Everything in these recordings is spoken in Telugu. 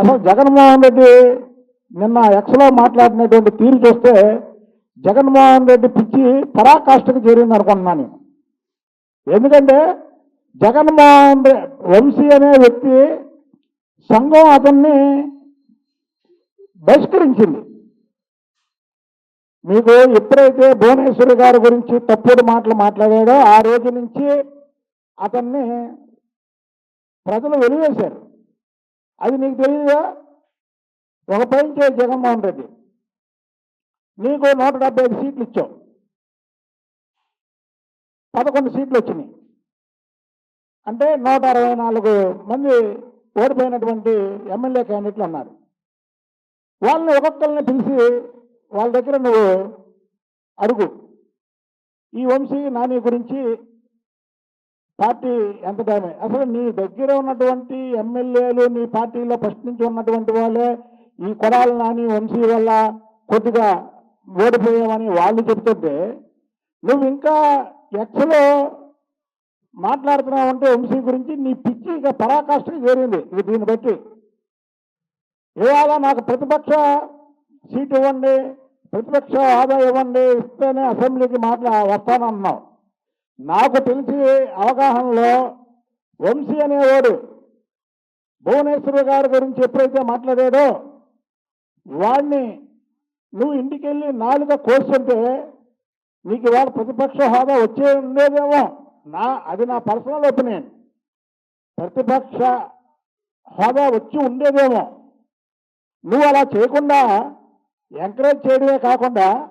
అసలు జగన్మోహన్ రెడ్డి నిన్న ఎక్స్లో మాట్లాడినటువంటి తీరు చూస్తే జగన్మోహన్ రెడ్డి పిచ్చి పరాకాష్ఠకు చేరింది అనుకుంటున్నాను ఎందుకంటే జగన్మోహన్ వంశీ అనే వ్యక్తి సంఘం అతన్ని బహిష్కరించింది. మీకు ఎప్పుడైతే భువనేశ్వరి గారి గురించి తప్పుడు మాటలు మాట్లాడాడో ఆ రోజు నుంచి అతన్ని ప్రజలు వెలివేశారు. అది నీకు తెలియదుగా ఒక పని జగన్మోహన్ రెడ్డి. నీకు నూట డెబ్బై ఐదు సీట్లు ఇచ్చావు పదకొండు సీట్లు వచ్చినాయి. అంటే నూట అరవై నాలుగు మంది ఓడిపోయినటువంటి ఎమ్మెల్యే క్యాండిడేట్లు ఉన్నారు వాళ్ళని ఒక్కొక్కరిని పిలిచి వాళ్ళ దగ్గర నువ్వు అడుగు. ఈ వంశీ నాని గురించి పార్టీ ఎంత డ్యామేజ్ అసలు నీ దగ్గర ఉన్నటువంటి ఎమ్మెల్యేలు నీ పార్టీలో ఫస్ట్ నుంచి ఉన్నటువంటి వాళ్ళే ఈ కొడాలి నాని వంశీ వల్ల కొద్దిగా ఓడిపోయామని వాళ్ళు చెప్తుంటే నువ్వు ఇంకా ఎక్స్లో మాట్లాడుతున్నావు అంటే వంశీ గురించి నీ పిచ్చి ఇక పరాకాష్ఠకి చేరింది. ఇది దీన్ని బట్టి ఇవాళ నాకు ప్రతిపక్ష సీట్ ఇవ్వండి ప్రతిపక్ష హోదా ఇవ్వండి ఇస్తేనే అసెంబ్లీకి మాట్లా వస్తానన్నావు. నాకు తెలిసి అవగాహనలో వంశీ అనేవాడు భువనేశ్వర గారి గురించి ఎప్పుడైతే మాట్లాడాడో వాడిని నువ్వు ఇంటికి వెళ్ళి నాలుగ కోస్తుంటే నీకు ఇవాళ ప్రతిపక్ష హోదా వచ్చే ఉండేదేమో. నా అది నా పర్సనల్ ఒపీనియన్. ప్రతిపక్ష హోదా వచ్చి ఉండేదేమో. నువ్వు అలా చేయకుండా ఎంకరేజ్ చేయడమే కాకుండా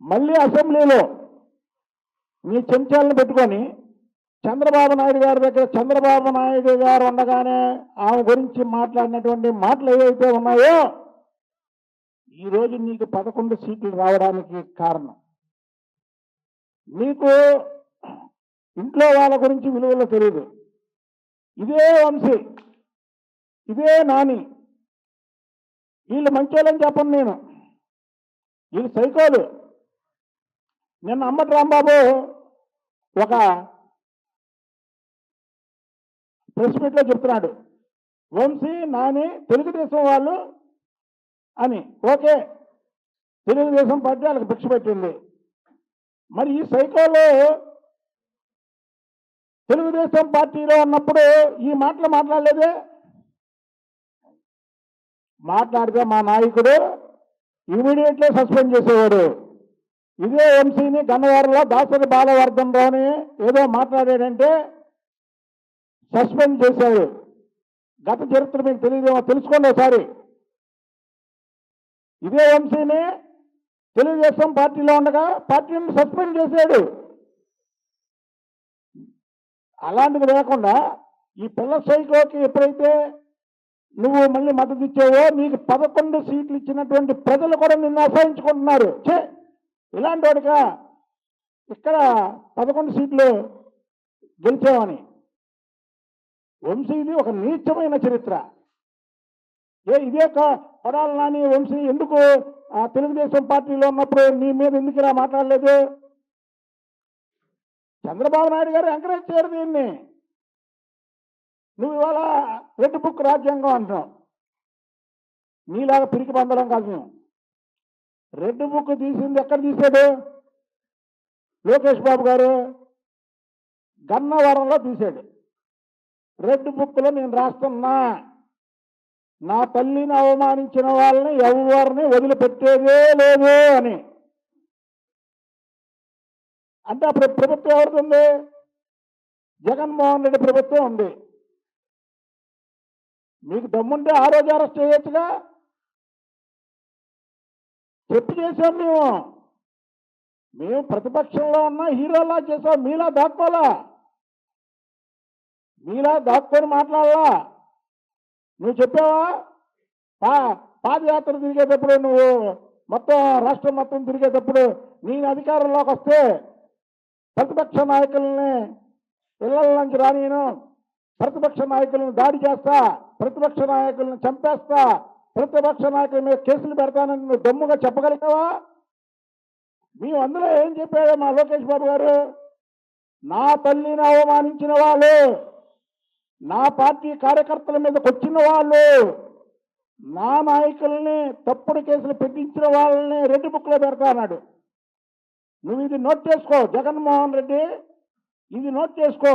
మళ్ళీ అసెంబ్లీలో మీ చెంచాలను పెట్టుకొని చంద్రబాబు నాయుడు గారి దగ్గర చంద్రబాబు నాయుడు గారు ఉండగానే ఆమె గురించి మాట్లాడినటువంటి మాటలు ఏవైతే ఉన్నాయో ఈరోజు నీకు పదకొండు సీట్లు రావడానికి కారణం. నీకు ఇంట్లో వాళ్ళ గురించి విలువలు తెలియదు ఇదే వంశీ ఇదే నాని వీళ్ళు మంచోళ్ళని చెప్పను నేను. వీళ్ళు సైకోలు. నిన్న అమ్మటి రాంబాబు ఒక ప్రెస్ మీట్లో చెప్తున్నాడు. వంశీ నాని తెలుగుదేశం వాళ్ళు అని. ఓకే. తెలుగుదేశం పార్టీ వాళ్ళకి భిక్ష పెట్టింది. మరి ఈ సైకోలో తెలుగుదేశం పార్టీలో ఉన్నప్పుడు ఈ మాటలు మాట్లాడలేదే? మాట్లాడితే మా నాయకుడు ఇమీడియట్లీ సస్పెండ్ చేసేవాడు. ఇదే ఎంసీని గన్నవరంలో దాసరి బాలవర్ధనరావుని ఏదో మాట్లాడాడంటే సస్పెండ్ చేశాడు. గత చరిత్ర మీకు తెలియదేమో తెలుసుకోండి ఒకసారి. ఇదే ఎంసీని తెలుగుదేశం పార్టీలో ఉండగా పార్టీని సస్పెండ్ చేశాడు. అలాంటిది లేకుండా ఈ పిల్ల సైకోకి ఎప్పుడైతే నువ్వు మళ్ళీ మద్దతు ఇచ్చావో నీకు పదకొండు సీట్లు ఇచ్చినటువంటి ప్రజలు కూడా నిన్ను అసహించుకుంటున్నారు. చే ఇలాంటి వాడిగా ఇక్కడ పదకొండు సీట్లు గెలిచామని. వంశీది ఒక నీచమైన చరిత్ర. ఏ ఇదే కా- నాని వంశీ ఎందుకు ఆ తెలుగుదేశం పార్టీలో ఉన్నప్పుడు నీ మీద ఎందుకు ఇలా మాట్లాడలేదు? చంద్రబాబు నాయుడు గారు ఎంకరేజ్ చేయరు దీన్ని. నువ్వు ఇవాళ రెడ్ బుక్ రాజ్యాంగం అంటున్నావు. నీలాగా పిరికి పొందడం కాదు మేము. రెడ్ బుక్ తీసింది ఎక్కడ తీశాడు? లోకేష్ బాబు గారు గన్నవరంలో తీశాడు. రెడ్ బుక్లో నేను రాస్తున్నా. నా తల్లిని అవమానించిన వాళ్ళని ఎవరిని వదిలిపెట్టేదే లేదు అని. అంటే అప్పుడు ప్రభుత్వం ఎవరిది ఉంది? జగన్మోహన్ రెడ్డి ప్రభుత్వం ఉంది. మీకు దమ్ముంటే ఆ రోజు అరెస్ట్ చేయొచ్చుగా? చెప్పి చేసాం మేము. మేము ప్రతిపక్షంలో ఉన్న హీరోలా చేసాం మీలా దాక్కోలా. మీలా దాక్కొని మాట్లాడాలా. నువ్వు చెప్పావా? పా పాదయాత్ర తిరిగేటప్పుడు నువ్వు మొత్తం రాష్ట్రం మొత్తం తిరిగేటప్పుడు నేను అధికారంలోకి వస్తే ప్రతిపక్ష నాయకుల్ని ఇళ్ళ నుంచి రానియను. ప్రతిపక్ష నాయకులను దాడి చేస్తా. ప్రతిపక్ష నాయకులను చంపేస్తా. ప్రతిపక్ష నాయకుల మీద కేసులు పెడతానని నువ్వు దమ్ముగా చెప్పగలిగావా మేము అందులో ఏం చెప్పాడు మా లోకేష్ బాబు గారు? నా తల్లిని అవమానించిన వాళ్ళు నా పార్టీ కార్యకర్తల మీదకి వచ్చిన వాళ్ళు నా నాయకుల్ని తప్పుడు కేసులు పెట్టించిన వాళ్ళని రెడ్డి బుక్లో పెడతా అన్నాడు. నువ్వు ఇది నోట్ చేసుకో జగన్మోహన్ రెడ్డి ఇది నోట్ చేసుకో.